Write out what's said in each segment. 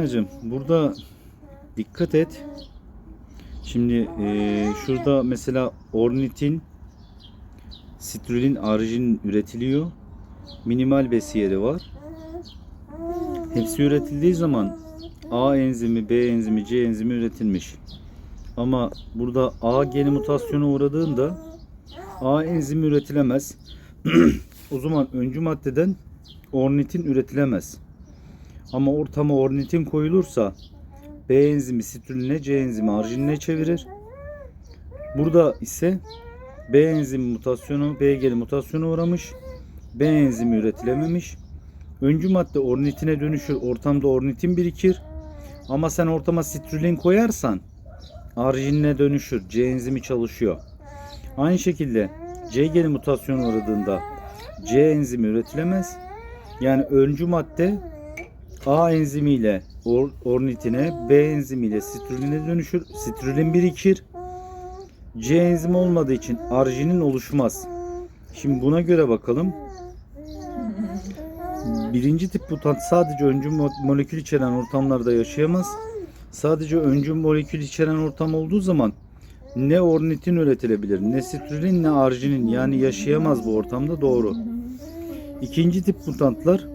Caner'cim burada dikkat et. Şimdi eee, şurada mesela ornitin, sitrulin, arginin üretiliyor. Minimal besiyeri var. Hepsi üretildiği zaman A enzimi, B enzimi, C enzimi üretilmiş. Ama burada A geni mutasyona uğradığında A enzimi üretilemez. o zaman öncü maddeden ornitin üretilemez. Ama ortama ornitin koyulursa B enzimi sitruline, C enzimi arginine çevirir. Burada ise B enzimi mutasyonu, B geni mutasyona uğramış. B enzimi üretilememiş. Öncü madde ornitine dönüşür. Ortamda ornitin birikir. Ama sen ortama sitrulin koyarsan arginine dönüşür. C enzimi çalışıyor. Aynı şekilde C geni mutasyona uğradığında C enzimi üretilemez. Yani öncü madde A enzimiyle or, ornitine, B enzimiyle sitruline dönüşür. Sitrulin birikir. C enzimi olmadığı için arginin oluşmaz. Şimdi buna göre bakalım. Birinci tip mutant sadece öncü mo- molekül içeren ortamlarda yaşayamaz. Sadece öncü molekül içeren ortam olduğu zaman ne ornitin üretilebilir, ne sitrulin ne arginin yani yaşayamaz bu ortamda doğru. İkinci tip mutantlar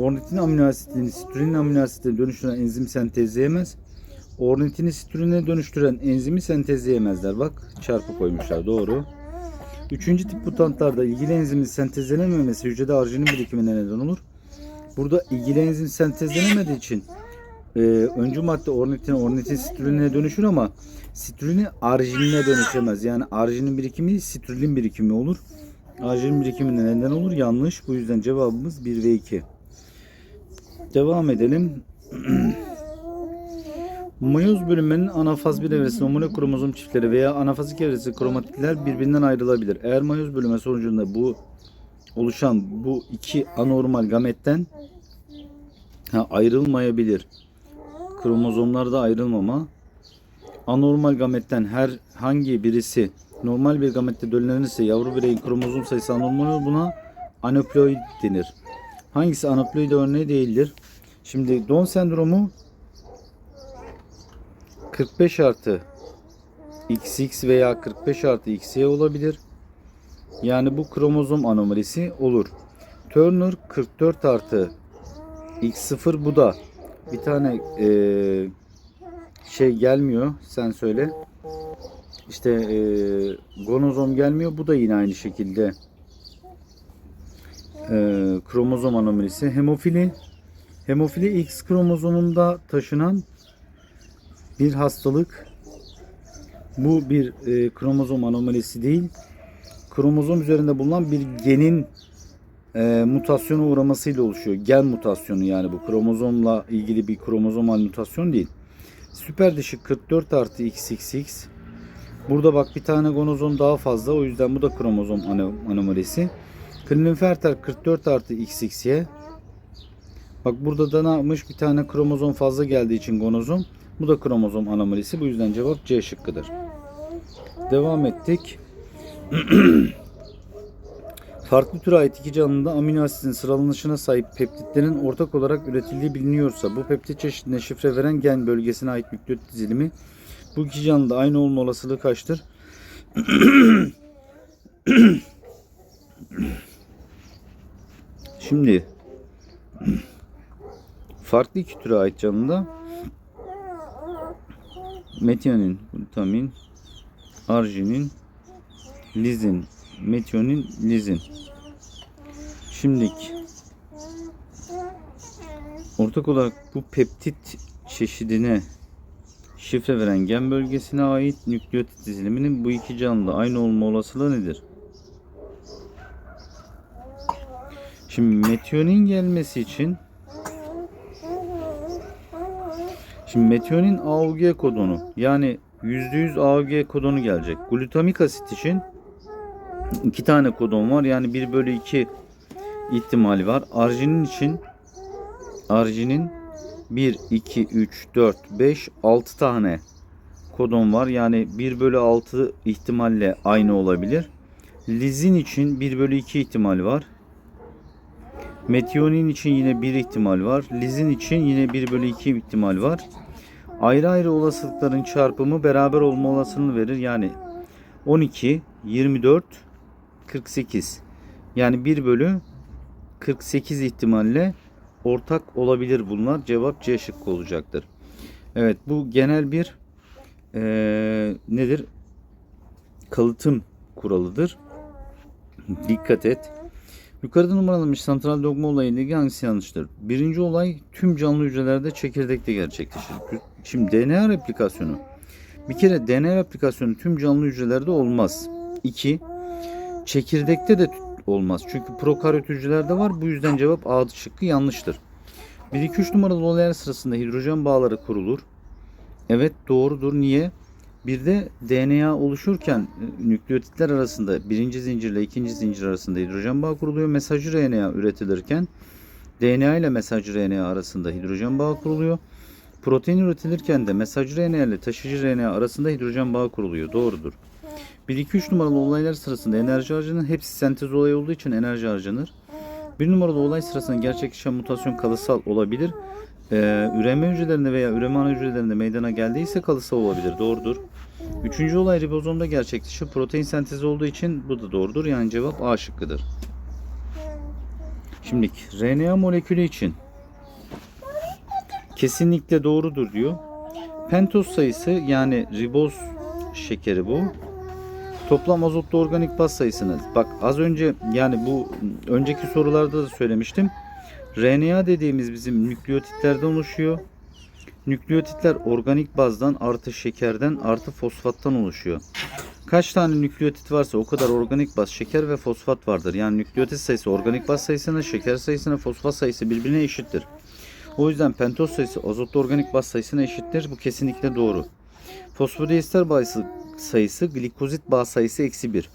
ornitin amino asitini sitrulin amino asitine dönüştüren enzim sentezleyemez. Ornitini sitrüline dönüştüren enzimi sentezleyemezler. Bak çarpı koymuşlar doğru. Üçüncü tip mutantlarda ilgili enzimin sentezlenememesi hücrede arginin birikimine neden olur. Burada ilgili enzim sentezlenemediği için e, öncü madde ornitin ornitin sitrüline dönüşür ama sitrülini arginine dönüşemez. Yani arginin birikimi sitrulin birikimi olur. Arginin birikimine neden olur. Yanlış. Bu yüzden cevabımız 1 ve 2. Devam edelim. Mayoz bölünmenin anafaz bir evresinde homolog kromozom çiftleri veya anafazik evresi kromatitler birbirinden ayrılabilir. Eğer mayoz bölünme sonucunda bu oluşan bu iki anormal gametten ha, ayrılmayabilir. Kromozomlarda ayrılmama anormal gametten herhangi birisi normal bir gamette döllenirse yavru bireyin kromozom sayısı anormal olur. Buna anoploid denir. Hangisi anoploid örneği değildir? Şimdi Down sendromu 45 artı XX veya 45 artı XY olabilir. Yani bu kromozom anomalisi olur. Turner 44 artı X0 bu da bir tane eee, şey gelmiyor sen söyle. İşte eee gonozom gelmiyor. Bu da yine aynı şekilde eee, kromozom anomalisi. Hemofili hemofili X kromozomunda taşınan bir hastalık. Bu bir e, kromozom anomalisi değil. Kromozom üzerinde bulunan bir genin e, mutasyona uğramasıyla oluşuyor. Gen mutasyonu yani bu kromozomla ilgili bir kromozomal mutasyon değil. Süper dişi 44 artı XXX. Burada bak bir tane gonozom daha fazla. O yüzden bu da kromozom ano- anomalisi. Klinefelter 44 artı XXY. Bak burada da ne yapmış? Bir tane kromozom fazla geldiği için gonozom. Bu da kromozom anomalisi. Bu yüzden cevap C şıkkıdır. Devam ettik. Farklı türe ait iki canlıda amino asitin sıralanışına sahip peptitlerin ortak olarak üretildiği biliniyorsa bu peptit çeşidine şifre veren gen bölgesine ait nükleot dizilimi bu iki canlıda aynı olma olasılığı kaçtır? Şimdi farklı iki türe ait canlıda metionin, glutamin, arginin, lizin, metionin, lizin. Şimdilik ortak olarak bu peptit çeşidine şifre veren gen bölgesine ait nükleotit diziliminin bu iki canlıda aynı olma olasılığı nedir? Şimdi metionin gelmesi için Şimdi metionin AUG kodonu yani %100 AUG kodonu gelecek. Glutamik asit için iki tane kodon var. Yani 1 bölü 2 ihtimali var. Arginin için arginin 1, 2, 3, 4, 5, 6 tane kodon var. Yani 1 bölü 6 ihtimalle aynı olabilir. Lizin için 1 bölü 2 ihtimal var. Metionin için yine bir ihtimal var. Lizin için yine 1 bölü 2 ihtimal var. Ayrı ayrı olasılıkların çarpımı beraber olma olasılığını verir. Yani 12, 24, 48. Yani 1 bölü 48 ihtimalle ortak olabilir bunlar. Cevap C şıkkı olacaktır. Evet bu genel bir eee, nedir? Kalıtım kuralıdır. Dikkat et. Yukarıda numaralanmış santral dogma olayıyla ilgili hangisi yanlıştır? Birinci olay tüm canlı hücrelerde çekirdekte gerçekleşir. Şimdi DNA replikasyonu. Bir kere DNA replikasyonu tüm canlı hücrelerde olmaz. İki, çekirdekte de olmaz. Çünkü prokaryot hücrelerde var. Bu yüzden cevap A şıkkı yanlıştır. 1 2 3 numaralı olaylar sırasında hidrojen bağları kurulur. Evet doğrudur. Niye? Bir de DNA oluşurken e, nükleotitler arasında birinci zincirle ikinci zincir arasında hidrojen bağı kuruluyor. Mesajcı RNA üretilirken DNA ile mesajcı RNA arasında hidrojen bağı kuruluyor. Protein üretilirken de mesajcı RNA ile taşıyıcı RNA arasında hidrojen bağı kuruluyor. Doğrudur. 1-2-3 numaralı olaylar sırasında enerji harcanır. Hepsi sentez olayı olduğu için enerji harcanır. Bir numaralı olay sırasında gerçekleşen mutasyon kalıtsal olabilir. Ee, üreme hücrelerinde veya üreme ana hücrelerinde meydana geldiyse kalıtsal olabilir. Doğrudur. Üçüncü olay ribozomda gerçekleşir. Protein sentezi olduğu için bu da doğrudur. Yani cevap A şıkkıdır. Şimdi RNA molekülü için kesinlikle doğrudur diyor. Pentoz sayısı yani riboz şekeri bu. Toplam azotlu organik baz sayısını bak az önce yani bu önceki sorularda da söylemiştim. RNA dediğimiz bizim nükleotitlerden oluşuyor. Nükleotitler organik bazdan artı şekerden artı fosfattan oluşuyor. Kaç tane nükleotit varsa o kadar organik baz, şeker ve fosfat vardır. Yani nükleotit sayısı organik baz sayısına, şeker sayısına, fosfat sayısı birbirine eşittir. O yüzden pentoz sayısı azotlu organik baz sayısına eşittir. Bu kesinlikle doğru. Fosfodiester bazı sayısı glikozit bağ sayısı eksi 1.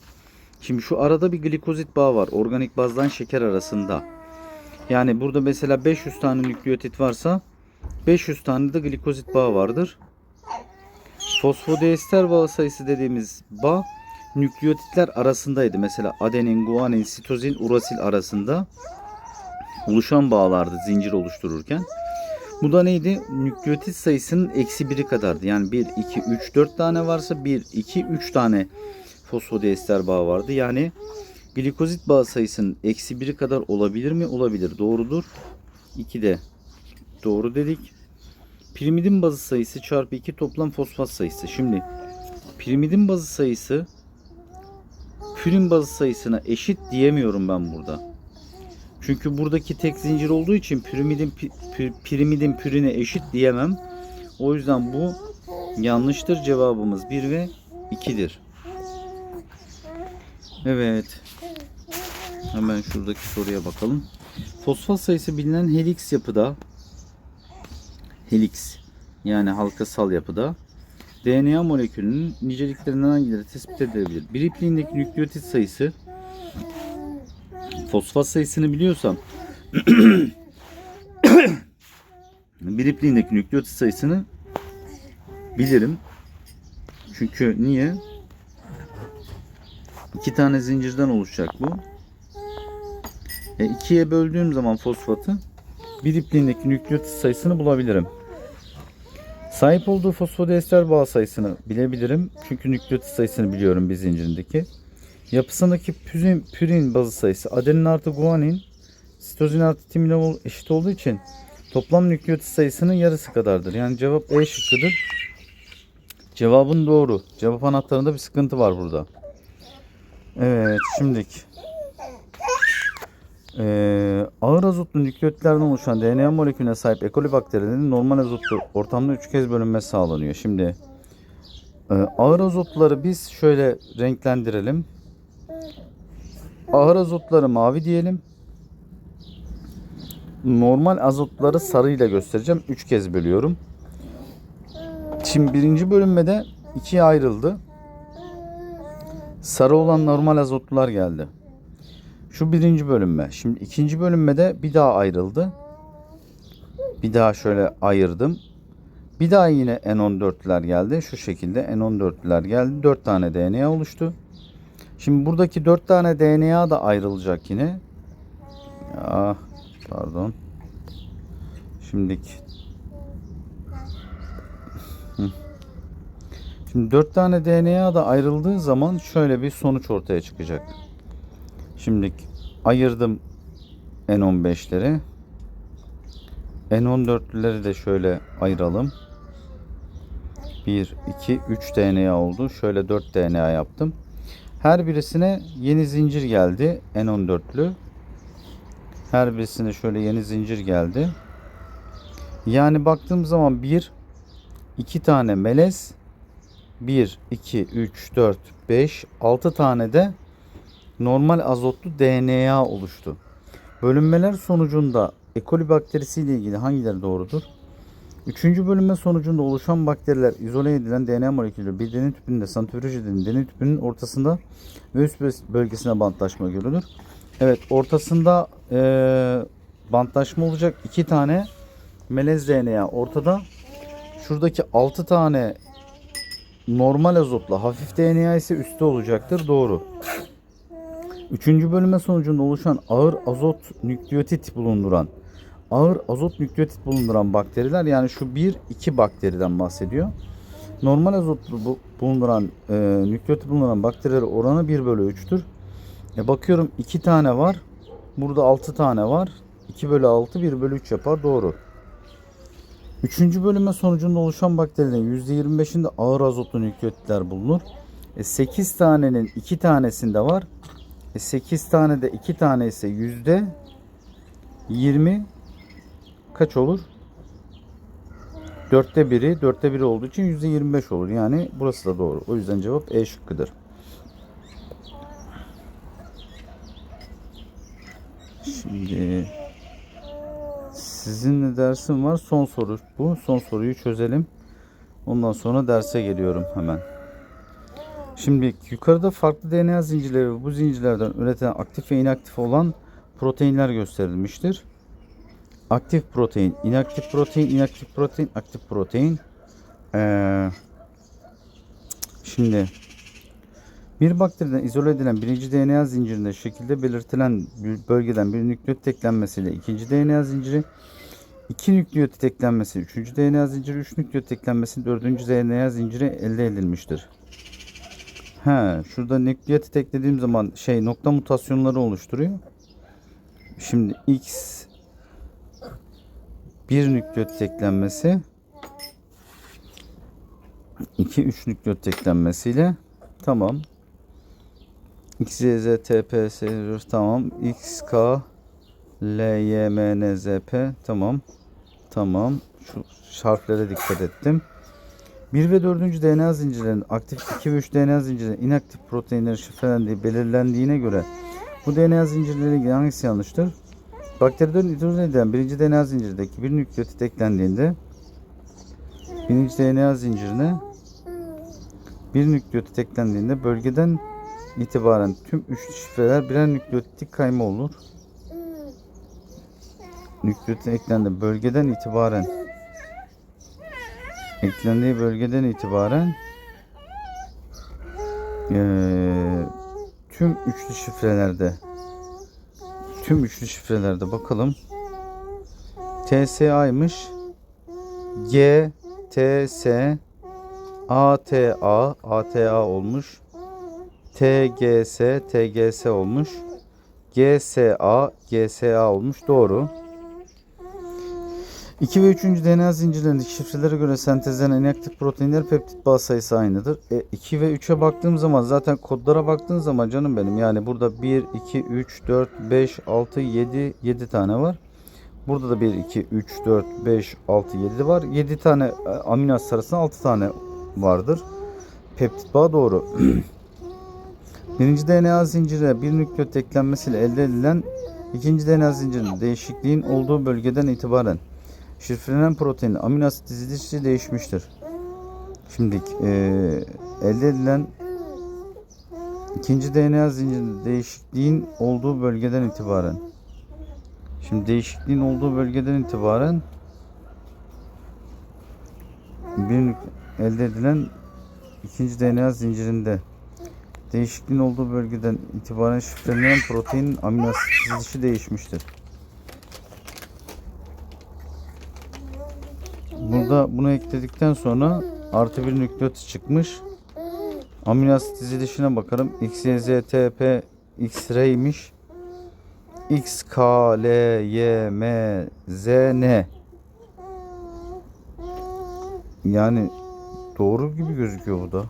Şimdi şu arada bir glikozit bağı var. Organik bazdan şeker arasında. Yani burada mesela 500 tane nükleotit varsa 500 tane de glikozit bağı vardır. Fosfodiester bağı sayısı dediğimiz bağ nükleotitler arasındaydı. Mesela adenin, guanin, sitozin, urasil arasında oluşan bağlardı zincir oluştururken. Bu da neydi? Nükleotit sayısının eksi biri kadardı. Yani 1, 2, 3, 4 tane varsa 1, 2, 3 tane fosfodiester bağı vardı. Yani glikozit bağı sayısının eksi biri kadar olabilir mi? Olabilir. Doğrudur. 2 de doğru dedik. Pirimidin bazı sayısı çarpı 2 toplam fosfat sayısı. Şimdi pirimidin bazı sayısı pürin bazı sayısına eşit diyemiyorum ben burada. Çünkü buradaki tek zincir olduğu için pirimidin pi- pi- pirimidin pürine eşit diyemem. O yüzden bu yanlıştır. Cevabımız 1 ve 2'dir. Evet. Hemen şuradaki soruya bakalım. Fosfat sayısı bilinen helix yapıda helix yani halkasal yapıda DNA molekülünün niceliklerinden hangileri tespit edilebilir? Bir ipliğindeki nükleotit sayısı fosfat sayısını biliyorsam bir ipliğindeki nükleotit sayısını bilirim. Çünkü niye? İki tane zincirden oluşacak bu. E, ikiye böldüğüm zaman fosfatı bir ipliğindeki nükleotit sayısını bulabilirim. Sahip olduğu fosfodiester bağ sayısını bilebilirim. Çünkü nükleotit sayısını biliyorum bir zincirindeki. Yapısındaki pürin, pürin bazı sayısı adenin artı guanin, sitozin artı timinol eşit olduğu için toplam nükleotit sayısının yarısı kadardır. Yani cevap E şıkkıdır. Cevabın doğru. Cevap anahtarında bir sıkıntı var burada. Evet şimdiki. Ee, ağır azotlu nükleotitlerden oluşan DNA molekülüne sahip E. coli bakterilerinin normal azotlu ortamda üç kez bölünme sağlanıyor. Şimdi e, ağır azotluları biz şöyle renklendirelim. Ağır azotları mavi diyelim. Normal azotları sarıyla göstereceğim. Üç kez bölüyorum. Şimdi birinci bölünmede ikiye ayrıldı. Sarı olan normal azotlular geldi. Şu birinci bölünme. Şimdi ikinci bölünmede bir daha ayrıldı. Bir daha şöyle ayırdım. Bir daha yine N14'ler geldi. Şu şekilde N14'ler geldi. 4 tane DNA oluştu. Şimdi buradaki 4 tane DNA da ayrılacak yine. Ah, Pardon. Şimdiki. Şimdi 4 tane DNA da ayrıldığı zaman şöyle bir sonuç ortaya çıkacak. Şimdi ayırdım N15'leri. N14'leri de şöyle ayıralım. 1, 2, 3 DNA oldu. Şöyle 4 DNA yaptım. Her birisine yeni zincir geldi. N14'lü. Her birisine şöyle yeni zincir geldi. Yani baktığım zaman 1, 2 tane melez, 1, 2, 3, 4, 5, 6 tane de normal azotlu DNA oluştu. Bölünmeler sonucunda E. coli bakterisi ile ilgili hangileri doğrudur? Üçüncü bölünme sonucunda oluşan bakteriler izole edilen DNA molekülü bir deney tüpünde santrifüj edilen deney tüpünün ortasında ve üst bölgesine bantlaşma görülür. Evet ortasında eee, bantlaşma olacak iki tane melez DNA ortada. Şuradaki 6 tane normal azotla hafif DNA ise üstte olacaktır. Doğru. Üçüncü bölünme sonucunda oluşan ağır azot nükleotit bulunduran ağır azot nükleotit bulunduran bakteriler yani şu 1 2 bakteriden bahsediyor. Normal azot bu- bulunduran e, nükleotit bulunduran bakteriler oranı 1 bölü 3'tür. E bakıyorum 2 tane var. Burada 6 tane var. 2 bölü 6 1 bölü 3 yapar. Doğru. Üçüncü bölünme sonucunda oluşan bakterilerin %25'inde ağır azotlu nükleotitler bulunur. E 8 tanenin 2 tanesinde var. E 8 tane de 2 tane ise yüzde 20 kaç olur? Dörtte biri, dörtte biri olduğu için yüzde 25 olur. Yani burası da doğru. O yüzden cevap E şıkkıdır. Şimdi sizinle dersim var. Son soru bu. Son soruyu çözelim. Ondan sonra derse geliyorum hemen. Şimdi yukarıda farklı DNA zincirleri ve bu zincirlerden üretilen aktif ve inaktif olan proteinler gösterilmiştir. Aktif protein, inaktif protein, inaktif protein, aktif protein. Ee, şimdi bir bakteriden izole edilen birinci DNA zincirinde şekilde belirtilen bölgeden bir nükleotit eklenmesiyle ikinci DNA zinciri, iki nükleotit eklenmesi, üçüncü DNA zinciri, üç nükleotit eklenmesi, dördüncü DNA zinciri elde edilmiştir. He, şurada nükleotit eklediğim zaman şey nokta mutasyonları oluşturuyor. Şimdi X bir nükleotit eklenmesi 2 3 nükleotit eklenmesiyle tamam. X, Y, Z, T, P, S, tamam. X, K, L, Y, M, N, Z, P tamam. Tamam. Şu harflere dikkat ettim. 1 ve 4. DNA zincirlerinin aktif 2 ve 3 DNA zincirlerinin inaktif proteinlerin şifrelendiği belirlendiğine göre bu DNA zincirleriyle ilgili hangisi yanlıştır? Bakterilerin izole edilen birinci DNA zincirdeki bir nükleotit eklendiğinde birinci DNA zincirine bir nükleotit eklendiğinde bölgeden itibaren tüm üçlü şifreler birer nükleotit kayma olur. Nükleotit eklendi bölgeden itibaren eklendiği bölgeden itibaren eee, tüm üçlü şifrelerde tüm üçlü şifrelerde bakalım. TSA'ymış. G T S A T A A T A olmuş. T G S T G S olmuş. G S A G S A olmuş. Doğru. 2 ve 3. DNA zincirlerindeki şifrelere göre sentezlenen inaktif proteinler peptit bağ sayısı aynıdır. E, 2 ve 3'e baktığım zaman zaten kodlara baktığın zaman canım benim yani burada 1, 2, 3, 4, 5, 6, 7, 7 tane var. Burada da 1, 2, 3, 4, 5, 6, 7 var. 7 tane e, amino asit arasında 6 tane vardır. Peptit bağı doğru. Birinci DNA zincire bir nükleot eklenmesiyle elde edilen ikinci DNA zincirinin değişikliğin olduğu bölgeden itibaren şifrelenen proteinin amino asit dizilişi değişmiştir. Şimdi eee, elde edilen ikinci DNA zincirinde değişikliğin olduğu bölgeden itibaren Şimdi değişikliğin olduğu bölgeden itibaren bir elde edilen ikinci DNA zincirinde değişikliğin olduğu bölgeden itibaren şifrelenen proteinin amino asit dizilişi değişmiştir. Burada bunu ekledikten sonra artı bir nükleotit çıkmış. Amino asit dizilişine bakarım. X, Y, Z, T, P, X-ray'miş. X, K, L, Y, M, Z, N. Yani doğru gibi gözüküyor bu da.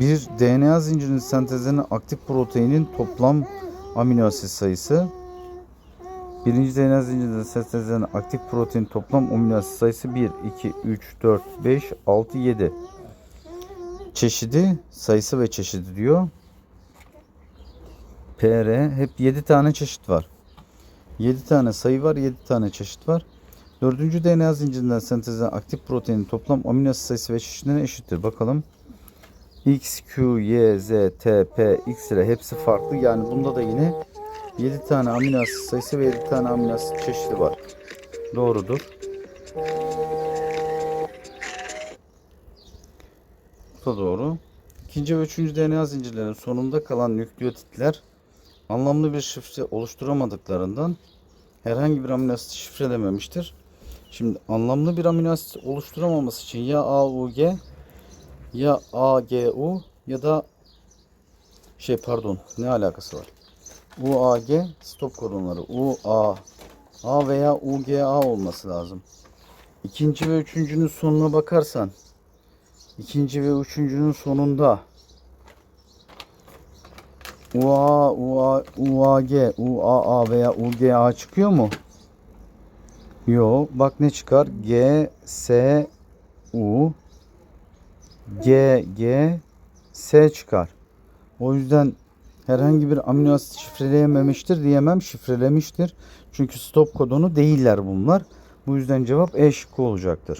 Bir DNA zincirinin sentezlenen aktif proteinin toplam amino asit sayısı. Birinci DNA zincirinde sentezlenen aktif protein toplam amino asit sayısı 1, 2, 3, 4, 5, 6, 7. Çeşidi, sayısı ve çeşidi diyor. PR hep 7 tane çeşit var. 7 tane sayı var, 7 tane çeşit var. Dördüncü DNA zincirinden sentezlenen aktif proteinin toplam amino asit sayısı ve çeşidine eşittir. Bakalım. X, Q, Y, Z, T, P, X ile hepsi farklı. Yani bunda da yine 7 tane amino asit sayısı ve 7 tane amino asit çeşidi var. Doğrudur. Bu da doğru. İkinci ve üçüncü DNA zincirlerinin sonunda kalan nükleotitler anlamlı bir şifre oluşturamadıklarından herhangi bir amino asit şifrelememiştir. Şimdi anlamlı bir amino asit oluşturamaması için ya A, U, G ya A, G, U ya da şey pardon ne alakası var? U, A, G stop kodonları. U, A, veya U, G, A olması lazım. İkinci ve üçüncünün sonuna bakarsan ikinci ve üçüncünün sonunda UA, UA, UAG, UAA veya UGA çıkıyor mu? Yo. Bak ne çıkar? G, S, U, G, G, S çıkar. O yüzden herhangi bir amino asit şifreleyememiştir diyemem. Şifrelemiştir. Çünkü stop kodonu değiller bunlar. Bu yüzden cevap E şıkkı olacaktır.